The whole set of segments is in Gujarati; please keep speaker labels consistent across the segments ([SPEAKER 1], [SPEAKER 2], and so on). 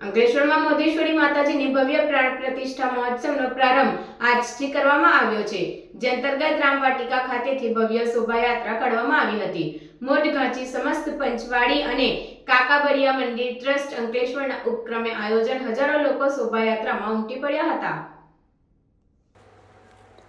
[SPEAKER 1] અંકલેશ્વરમાં મોધેશ્વરી માતાજીની ભવ્ય પ્રાણ પ્રતિષ્ઠા મહોત્સવનો પ્રારંભ આજથી કરવામાં આવ્યો છે, જે અંતર્ગત રામવાટિકા ખાતેથી ભવ્ય શોભાયાત્રા કાઢવામાં આવી હતી. મોઢ ઘાંચી સમસ્ત પંચવાડી અને કાકાબરિયા મંદિર ટ્રસ્ટ અંકલેશ્વરના ઉપક્રમે આયોજન હજારો લોકો શોભાયાત્રામાં ઉમટી પડ્યા હતા.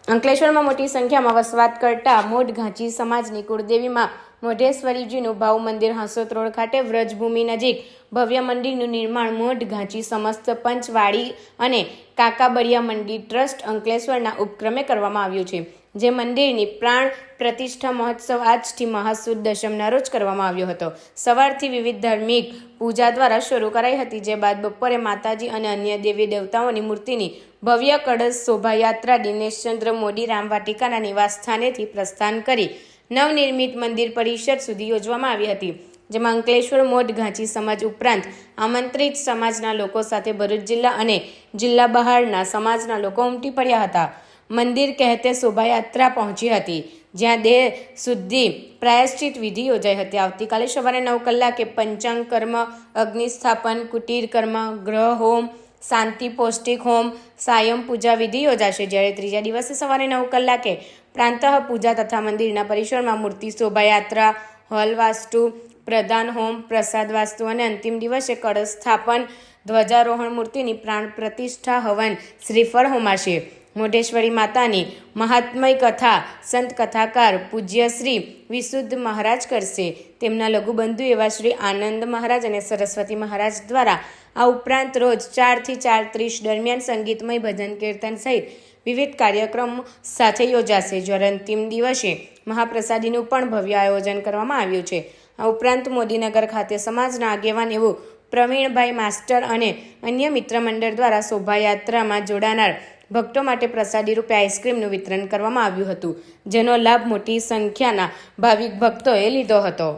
[SPEAKER 1] અંકલેશ્વરમાં મોટી સંખ્યામાં વસવાટ કરતા મોઢ ઘાંચી સમાજની કુળદેવીમાં મોઢેશ્વરીજીનું ભાવ મંદિર હાંસોત ખાતે વ્રજભૂમિ નજીક ભવ્ય મંદિરનું નિર્માણ મોઢ, ઘાંચી, સમસ્ત પંચવાડી અને કાકાબરિયા મંદિર ટ્રસ્ટ અંકલેશ્વરના ઉપક્રમે કરવામાં આવ્યું છે, જે મંદિરની પ્રાણ પ્રતિષ્ઠા મહોત્સવ આજથી મહાસુદ દશમના રોજ કરવામાં આવ્યો હતો. સવારથી વિવિધ ધાર્મિક પૂજા દ્વારા શરૂ કરાઈ હતી, જે બાદ બપોરે માતાજી અને અન્ય દેવી દેવતાઓની મૂર્તિની ભવ્ય કળશ શોભાયાત્રા દિનેશચંદ્ર મોદી રામવાટિકાના નિવાસસ્થાનેથી પ્રસ્થાન કરી નવનિર્મિત મંદિર પરિષદ સુધી યોજવામાં આવી હતી, જેમાં અંકલેશ્વર મોઢ ઘાંચી સમાજ ઉપરાંત આમંત્રિત સમાજના લોકો સાથે ભરૂચ જિલ્લા અને જિલ્લા બહારના સમાજના લોકો ઉમટી પડ્યા હતા. મંદિર કહેતે શોભાયાત્રા પહોંચી હતી, જ્યાં દેહ શુદ્ધિ પ્રાયશ્ચિત વિધિ યોજાઈ હતી. આવતીકાલે સવારે નવ કલાકે પંચાંગ કર્મ, અગ્નિસ્થાપન, કુટીર કર્મ, ગ્રહ હોમ, શાંતિ પૌષ્ટિક હોમ, સાયમ પૂજા વિધિ યોજાશે. જ્યારે ત્રીજા દિવસે સવારે નવ કલાકે પ્રાંતઃ પૂજા તથા મંદિરના પરિસરમાં મૂર્તિ, શોભાયાત્રા હોલ વાસ્તુ પ્રધાન હોમ, પ્રસાદ વાસ્તુ અને અંતિમ દિવસે કળશ સ્થાપન, ધ્વજારોહણ મૂર્તિની પ્રાણ પ્રતિષ્ઠા હવન શ્રીફળ હોમાશે. મોઢેશ્વરી માતાની મહાત્મય કથા, સંત કથાકાર, પૂજ્ય શ્રી વિશુદ્ધ મહારાજ કરશે. તેમના લઘુબંધુ એવા શ્રી આનંદ મહારાજ અને સરસ્વતી મહારાજ દ્વારા આ ઉપરાંત રોજ ચારથી ચાર ત્રીસ દરમિયાન સંગીતમય ભજન કીર્તન સહિત વિવિધ કાર્યક્રમ સાથે યોજાશે, જ્યારે અંતિમ દિવસે મહાપ્રસાદીનું પણ ભવ્ય આયોજન કરવામાં આવ્યું છે. આ ઉપરાંત મોદીનગર ખાતે સમાજના આગેવાન એવું પ્રવીણભાઈ માસ્ટર અને અન્ય મિત્ર મંડળ દ્વારા શોભાયાત્રામાં જોડાનાર ભક્તો માટે પ્રસાદી રૂપે આઈસ્ક્રીમનું વિતરણ કરવામાં આવ્યું હતું, જેનો લાભ મોટી સંખ્યાના ભાવિક ભક્તોએ લીધો હતો.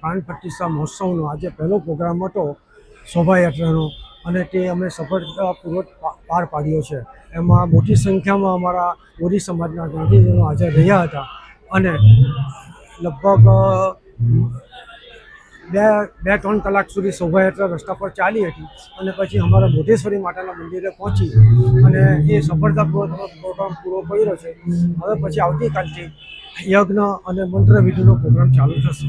[SPEAKER 2] પ્રાણ પ્રતિષ્ઠા મહોત્સવનો આજે પહેલો પ્રોગ્રામ હતો શોભાયાત્રાનો. અને તે અમે સફળતાપૂર્વક પાર પાડ્યો છે. એમાં મોટી સંખ્યામાં અમારા મોરી સમાજના ગાંધીજનો હાજર રહ્યા હતા. અને લગભગ બે બે, ત્રણ કલાક સુધી શોભાયાત્રા રસ્તા પર ચાલી હતી. અને પછી અમારા મોઢેશ્વરી માતાના મંદિરે પહોંચી અને એ સફળતાપૂર્વક પ્રોગ્રામ પૂરો કર્યો છે. હવે પછી આવતીકાલથી યજ્ઞ અને મંત્ર વિધિનો પ્રોગ્રામ ચાલુ થશે.